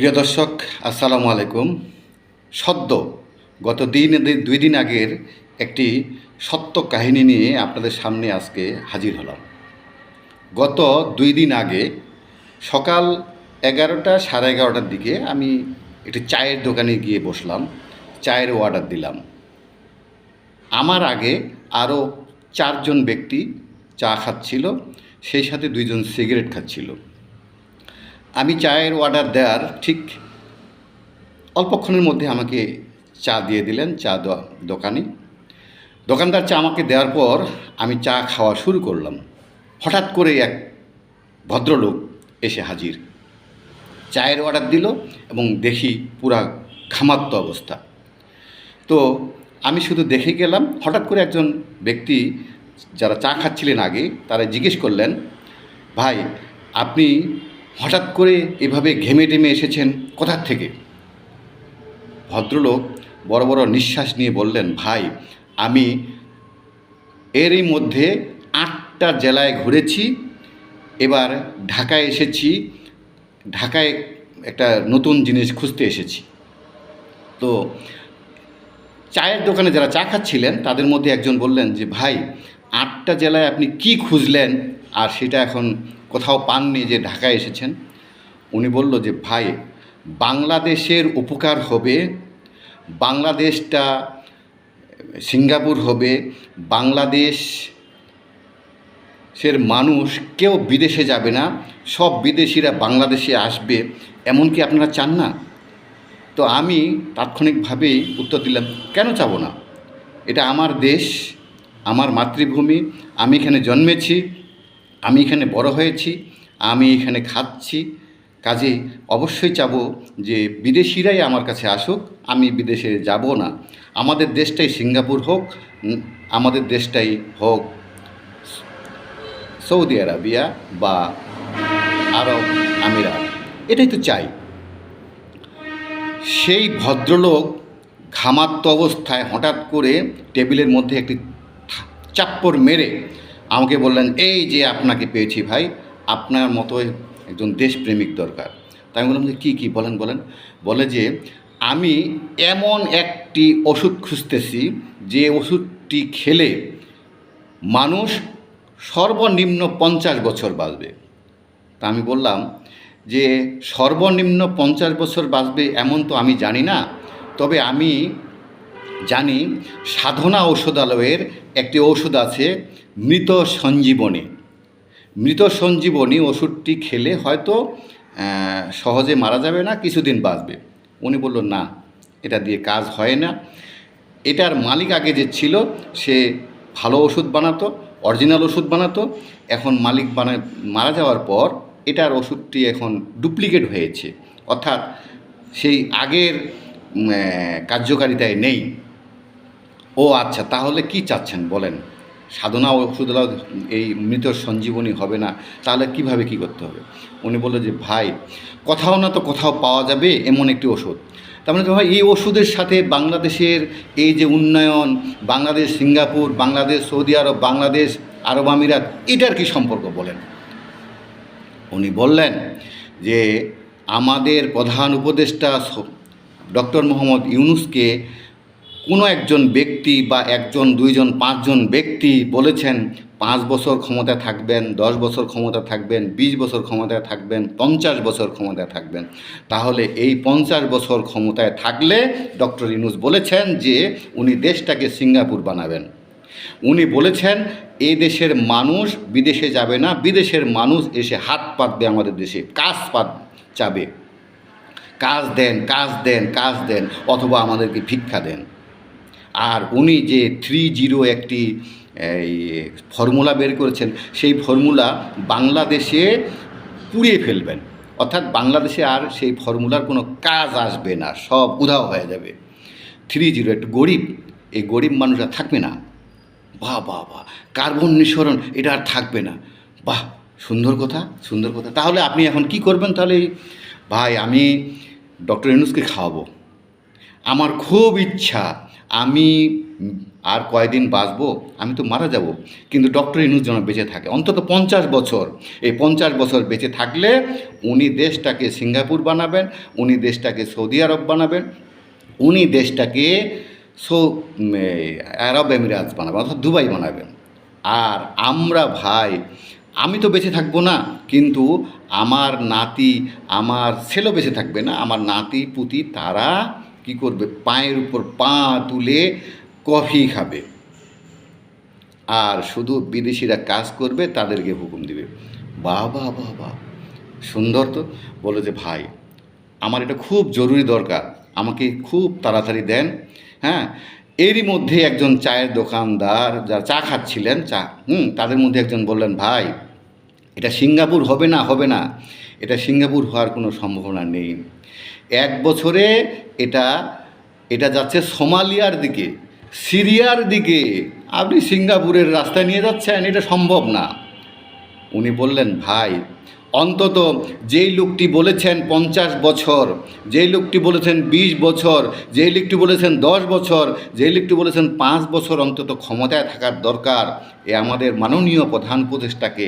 প্রিয় দর্শক, আসসালামু আলাইকুম। সদ্য গত দিন, দুই দিন আগের একটি সত্য কাহিনী নিয়ে আপনাদের সামনে আজকে হাজির হলাম। গত দুই দিন আগে সকাল এগারোটা সাড়ে এগারোটার দিকে আমি একটি চায়ের দোকানে গিয়ে বসলাম, চায়ের অর্ডার দিলাম। আমার আগে আরও চারজন ব্যক্তি চা খাচ্ছিল, সেই সাথে দুইজন সিগারেট খাচ্ছিল। আমি চায়ের অর্ডার দেওয়ার ঠিক অল্পক্ষণের মধ্যে আমাকে চা দিয়ে দিলেন, চা দোকানি। দোকানদার চা আমাকে দেওয়ার পর আমি চা খাওয়া শুরু করলাম। হঠাৎ করে এক ভদ্রলোক এসে হাজির। চায়ের অর্ডার দিল এবং দেখি পুরা ঘামাত্ম অবস্থা। তো আমি শুধু দেখে গেলাম, হঠাৎ করে একজন ব্যক্তি যারা চা খাচ্ছিলেন আগে, তারা জিজ্ঞেস করলেন, ভাই, আপনি হঠাৎ করে এভাবে ঘেমে টেমে এসেছেন কোথার থেকে? ভদ্রলোক বড় বড় নিঃশ্বাস নিয়ে বললেন, ভাই, আমি এরই মধ্যে আটটা জেলায় ঘুরেছি, এবার ঢাকায় এসেছি, ঢাকায় একটা নতুন জিনিস খুঁজতে এসেছি। তো চায়ের দোকানে যারা চা খাচ্ছিলেন, তাদের মধ্যে একজন বললেন যে, ভাই, আটটা জেলায় আপনি কি খুঁজলেন? আর সেটা এখন কোথাও পাননি যে ঢাকায় এসেছেন, উনি বলল যে, ভাই, বাংলাদেশের উপকার হবে, বাংলাদেশটা সিঙ্গাপুর হবে বাংলাদেশ সের মানুষ কেউ বিদেশে যাবে না, সব বিদেশিরা বাংলাদেশে আসবে। এমন কি আপনারা চান না? তো আমি তাৎক্ষণিকভাবেই উত্তর দিলাম, কেন চাবো না? এটা আমার দেশ, আমার মাতৃভূমি, আমি এখানে জন্মেছি আমি এখানে বড় হয়েছি, আমি এখানে খাচ্ছি। কাজে অবশ্যই চাবো যে বিদেশিরাই আমার কাছে আসুক, আমি বিদেশে যাব না। আমাদের দেশটাই সিঙ্গাপুর হোক আমাদের দেশটাই হোক সৌদি আরবিয়া বা আরব আমিরাত। এটাই তো চাই। সেই ভদ্রলোক ঘামাত্ম অবস্থায় হঠাৎ করে টেবিলের মধ্যে একটি চাপ্পড় মেরে আমাকে বললেন, এই যে আপনাকে পেয়েছি ভাই, আপনার মতোই একজন দেশপ্রেমিক দরকার। তাই আমি বললাম যে কী কী, বলেন বলেন। বলে যে, আমি এমন একটি ওষুধ খুঁজতেছি, যে ওষুধটি খেলে মানুষ সর্বনিম্ন পঞ্চাশ বছর বাঁচবে। তা আমি বললাম, যে সর্বনিম্ন পঞ্চাশ বছর বাঁচবে এমন তো আমি জানি না, তবে আমি জানি সাধনা ঔষধালয়ের একটি ওষুধ আছে মৃত সঞ্জীবনী। মৃত সঞ্জীবনী ওষুধটি খেলে হয়তো সহজে মারা যাবে না, কিছুদিন বাঁচবে। উনি বলল, না, এটা দিয়ে কাজ হয় না। এটার মালিক আগে যে ছিল, সে ভালো ওষুধ বানাতো, অরিজিনাল ওষুধ বানাতো। এখন মালিক বানায় মারা যাওয়ার পর এটার ওষুধটি এখন ডুপ্লিকেট হয়েছে। অর্থাৎ সেই আগের কার্যকারিতায় নেই। ও আচ্ছা তাহলে কি চাচ্ছেন বলেন? সাধনা ওষুধলাও এই মৃত সঞ্জীবনী হবে না, তাহলে কীভাবে কি করতে হবে? উনি বলল যে, ভাই, কোথাও না তো কোথাও পাওয়া যাবে এমন একটি ওষুধ তার মানে ভাই, এই ওষুধের সাথে বাংলাদেশের এই যে উন্নয়ন, Bangladesh Singapore, Bangladesh Saudi Arab, Bangladesh Arab আমিরাত, এটার কি সম্পর্ক বলেন? উনি বললেন যে, আমাদের প্রধান উপদেষ্টা ডক্টর মোহাম্মদ ইউনুসকে কোনো একজন ব্যক্তি বা একজন, দুইজন, পাঁচজন ব্যক্তি বলেছেন, পাঁচ বছর ক্ষমতায় থাকবেন, দশ বছর ক্ষমতা থাকবেন, বিশ বছর ক্ষমতায় থাকবেন, পঞ্চাশ বছর ক্ষমতায় থাকবেন। তাহলে এই পঞ্চাশ বছর ক্ষমতায় থাকলে ডক্টর ইউনুস বলেছেন যে উনি দেশটাকে সিঙ্গাপুর বানাবেন। উনি বলেছেন এই দেশের মানুষ বিদেশে যাবে না, বিদেশের মানুষ এসে হাত পাতবে আমাদের দেশে, কাজ পাত, চাবে। কাজ দেন কাজ দেন কাজ দেন, অথবা আমাদেরকে ভিক্ষা দেন। আর উনি যে থ্রি জিরো একটি, এই ফর্মুলা বের করেছেন, সেই ফর্মুলা বাংলাদেশে পুড়িয়ে ফেলবেন। অর্থাৎ বাংলাদেশে আর সেই ফর্মুলার কোনো কাজ আসবে না, সব উধাও হয়ে যাবে। থ্রি জিরো একটু গরিব, এই গরিব মানুষ আর থাকবে না। বাহ বাহ বাহ, কার্বন নিঃসরণ, এটা আর থাকবে না। বাহ, সুন্দর কথা সুন্দর কথা। তাহলে আপনি এখন কি করবেন তাহলে? ভাই, আমি ডক্টর ইউনুসকে খাওয়াবো। আমার খুব ইচ্ছা, আমি আর কয়দিন বাঁচবো, আমি তো মারা যাব। কিন্তু ডক্টর ইনুস যেন বেঁচে থাকে। অন্তত পঞ্চাশ বছর, এই পঞ্চাশ বছর বেঁচে থাকলে উনি দেশটাকে সিঙ্গাপুর বানাবেন, উনি দেশটাকে সৌদি আরব বানাবেন, উনি দেশটাকে সো আরব এমিরাতস বানাবেন, অর্থাৎ দুবাই বানাবেন। আর আমরা ভাই আমি তো বেঁচে থাকব না, কিন্তু আমার নাতি, আমার ছেলেও বেঁচে থাকবে না। আমার নাতি, পুতি তারা কি করবে? পায়ের উপর পা তুলে কফি খাবে। আর শুধু বিদেশিরা কাজ করবে, তাদেরকে হুকুম দিবে। বাহ বাহ বাহ বাহ সুন্দর তো। বলে যে, ভাই, আমার এটা খুব জরুরি দরকার। আমাকে খুব তাড়াতাড়ি দেন। হ্যাঁ এরই মধ্যে একজন চায়ের দোকানদার যারা চা খাচ্ছিলেন, চা, হুম, তাদের মধ্যে একজন বললেন, ভাই এটা সিঙ্গাপুর হবে না হবে না। এটা সিঙ্গাপুর হওয়ার কোনো সম্ভাবনা নেই। এক বছরে এটা এটা যাচ্ছে সোমালিয়ার দিকে, সিরিয়ার দিকে। আপনি সিঙ্গাপুরের রাস্তায় নিয়ে যাচ্ছেন, এটা সম্ভব না। উনি বললেন, ভাই, অন্তত যেই লোকটি বলেছেন পঞ্চাশ বছর, যেই লোকটি বলেছেন বিশ বছর, যেই লোকটি বলেছেন দশ বছর, যেই লোকটি বলেছেন পাঁচ বছর অন্তত ক্ষমতায় থাকার দরকার, এ আমাদের মাননীয় প্রধান উপদেষ্টাকে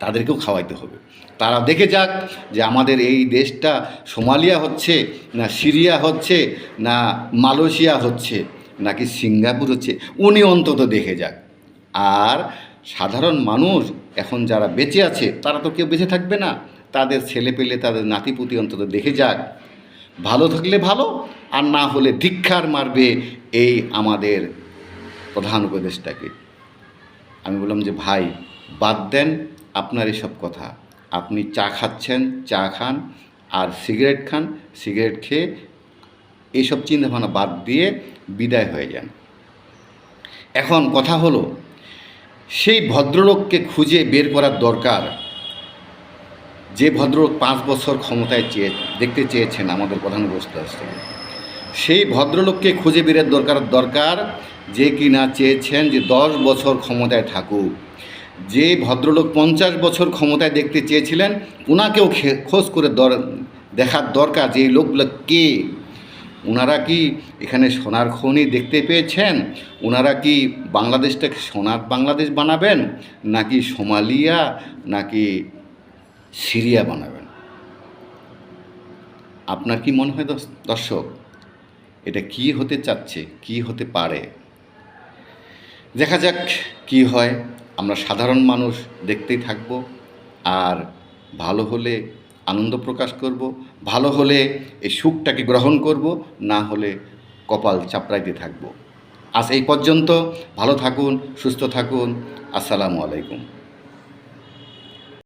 তাদেরকেও খাওয়াইতে হবে। তারা দেখে যাক যে আমাদের এই দেশটা সোমালিয়া হচ্ছে, না সিরিয়া হচ্ছে, না মালয়েশিয়া হচ্ছে, নাকি সিঙ্গাপুর হচ্ছে, উনি অন্তত দেখে যাক। আর সাধারণ মানুষ এখন যারা বেঁচে আছে, তারা তো কেউ বেঁচে থাকবে না। তাদের ছেলে পেলে, তাদের নাতিপুতি অন্তত দেখে যাক। ভালো থাকলে ভালো, আর না হলে ধিক্ষার মারবে এই আমাদের প্রধান উপদেশটাকে আমি বললাম যে, ভাই, বাদ দেন আপনার এসব কথা। আপনি চা খাচ্ছেন, চা খান, আর সিগারেট খান, সিগারেট খেয়ে এইসব চিন্তাভাবনা বাদ দিয়ে বিদায় হয়ে যান। এখন কথা হলো, সেই ভদ্রলোককে খুঁজে বের করার দরকার যে ভদ্রলোক পাঁচ বছর ক্ষমতায় চেয়ে, দেখতে চেয়েছেন আমাদের প্রধান উপদেষ্টা সেই ভদ্রলোককে খুঁজে বেরের দরকার দরকার যে কিনা চেয়েছেন যে দশ বছর ক্ষমতায় থাকুক। যে ভদ্রলোক পঞ্চাশ বছর ক্ষমতায় দেখতে চেয়েছিলেন ওনাকেও খোঁজ করে দর, দেখার দরকার যে এই লোকগুলো কে। ওনারা কি এখানে সোনার খনি দেখতে পেয়েছেন? ওনারা কি বাংলাদেশটাকে সোনার বাংলাদেশ বানাবেন, নাকি সোমালিয়া, নাকি সিরিয়া বানাবেন? আপনার কি মনে হয় দর্শ- দর্শক, এটা কি হতে চাচ্ছে, কি হতে পারে? দেখা যাক কি হয়। আমরা সাধারণ মানুষ দেখতেই থাকব আর ভালো হলে আনন্দ প্রকাশ করব, ভালো হলে এই সুখটাকে গ্রহণ করব, না হলে কপাল চাপড়াইতে থাকব। আজ এই পর্যন্ত ভালো থাকুন, সুস্থ থাকুন, আসসালামু আলাইকুম।